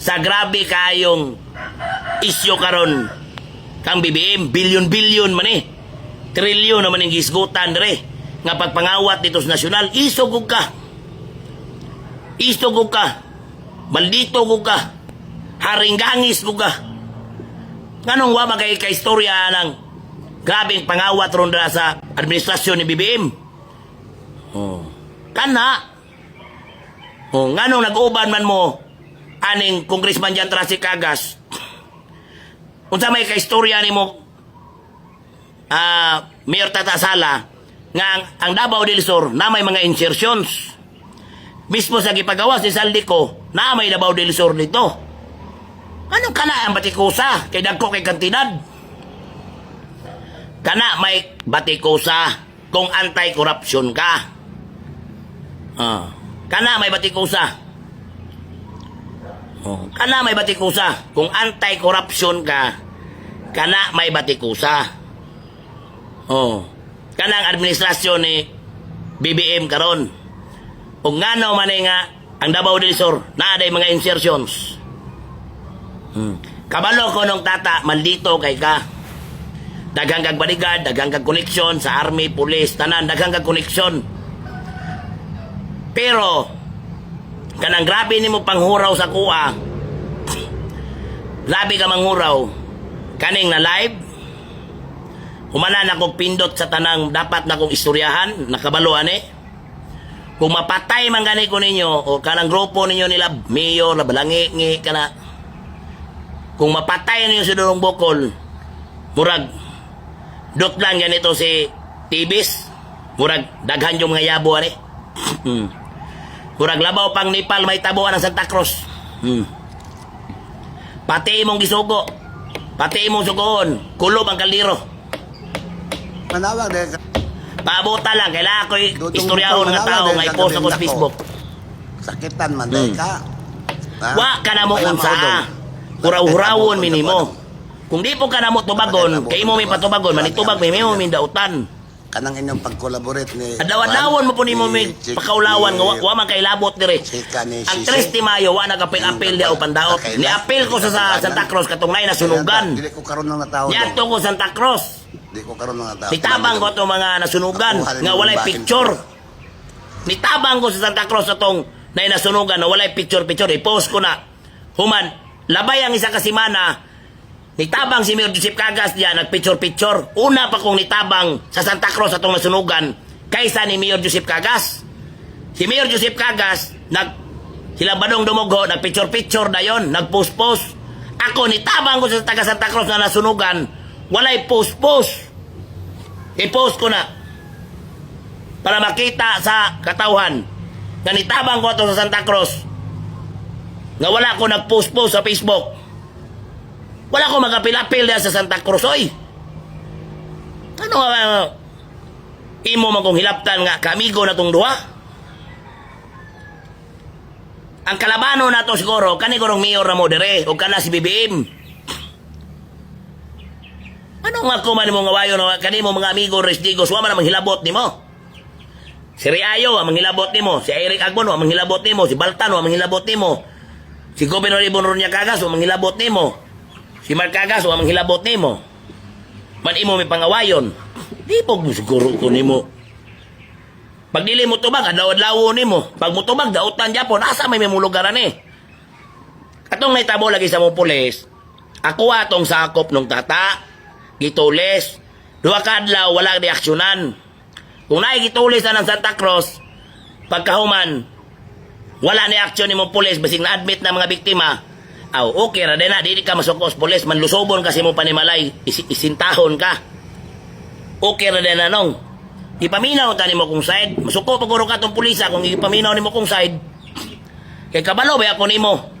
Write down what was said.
sa grabe kayong isyo karon. Kang BBM bilyon-bilyon man eh. Trilyon naman yung gisgutan dere nga pagpangawat dito sa nasyonal isog ka. Isog ka. Maldito ko ka. Haringgangis ko ka. Nganong wa magay ka istorya ng grabing pangawat ron sa administrasyon ni BBM oh. Kana. Oh nganong nag-uban man mo aning congressman Jan Trasi Kagas unsa may kaistorya nimo ah Mayor Tata Sala nga ang, ang Davao del Sur na may mga insertions mismo sa gipagawas ni Saldico na may Davao del Sur nito anong kana ang batikusa? Kay dagko kay kantidad kana may batikusa kung anti-corruption ka. Ah kana may batikusa Oh, kana may batikusa. Kung anti-corruption ka, kana may batikusa. Oh. Kana ang administrasyon ni BBM karon. Ug ngano man nga ang Davao del Sur naa day mga insertions. Hmm. Kabalo ko nung tata, maldito kay ka. Daghang kag bodyguard, daghang kag koneksyon sa army, police, tanan, daghang kag koneksyon. Pero, kanang grabe nimo panghuraw sa kuha. Grabe ka manghuraw. Kaning na live humana na kong pindot sa tanang dapat na kong istoryahan nakabaluan eh kung mapatay man gani ko ninyo o kanang grupo ninyo nila mayor na balangi kana. Kung mapatay ninyo si Durong Bokol murag dot lang ganito si Tibis murag daghan yung mga yabo ani. Hmm. Murag labaw pang Nepal may tabuan ng Santa Cruz. Hmm. Pati imong gisugo. Pati imong sugoon. Kulob ang kaldiro. Manawag dahil Paabuta lang. Kailangan ko istoryahon nga tao nga i-post ako sa Facebook. sakitan man dahil Hmm. ka. Ha? Wa ka na mo unsa. Huraw-hurawon minimo. Kung di po ka na mo tubagon, kay mo may patubagon, manitubag may mo may dautan. Kanang inyong pag-collaborate ni... Adlaw-adlawon mo po ni mo may Chick- pakaulawan nga wa, wa man kay labot dire. Chika ni Ang Sisi. 3 de Mayo wa nagapil-apil di o pandaot. Ni apil ko sa, sa Santa Cruz katong nay nasunugan. Dili ko karon ng natao. Niadto ko Santa Cruz. Di ko karon ng natao. Nitabang ko itong mga nasunugan nga walay picture. Nitabang ko sa Santa Cruz itong na nasunugan na walay picture-picture. I-post ko na. Human, labay ang isa kasimana. Nitabang si Mayor Joseph Cagas diyan, nagpicture-picture. Una pa kong nitabang sa Santa Cruz atong nasunugan kaysa ni Mayor Joseph Cagas. Si Mayor Joseph Cagas, nag sila badong dumugho, nagpicture-picture na yon, nagpost-post. Ako, nitabang ko sa taga Santa Cruz na nasunugan, walay post-post. I-post ko na para makita sa katauhan na nitabang ko to sa Santa Cruz nga wala ko nag-post-post sa Facebook. Wala ko magapil-apil sa Santa Cruz, oy. Ano nga uh, imo man kong hilaptan nga kamigo na tong duha? Ang kalabano na to siguro, kani ko mayor na mo dire, o kana si BBM. Ano nga kuman mo nga wayo na kani mo mga amigo restigos, wa man ang hilabot nimo. Si Riayo, ang manghilabot nimo. Si Eric Agbon, ang manghilabot nimo. Si Baltan, ang manghilabot nimo. Si Gobernador Ibon Ronya Cagas, ang manghilabot nimo. Si Mark Cagas, ang manghilabot nimo. Man imo may pangawayon. Di po siguro ko nimo. Pag dili mo tubag, adlaw-adlaw nimo. Pag mo tubag, dautan Japon, asa may memulugaran eh. Atong naitabo lagi sa mo pulis, ako atong sakop nung tata, gitulis, duha ka adlaw, wala reaksyonan. Kung nakikitulis na ng Santa Cruz, pagkahuman, wala ni aksyon ni mong pulis, basig na-admit na mga biktima, aw, okay ra na, di ka masukos pulis, manlusobon kasi mo panimalay, is- isintahon ka. Okay ra na nung. Ipaminaw ta mo kung side, masuko paguro ka tong pulisa kung ipaminaw nimo kung side. Kay kabalo ba ako nimo?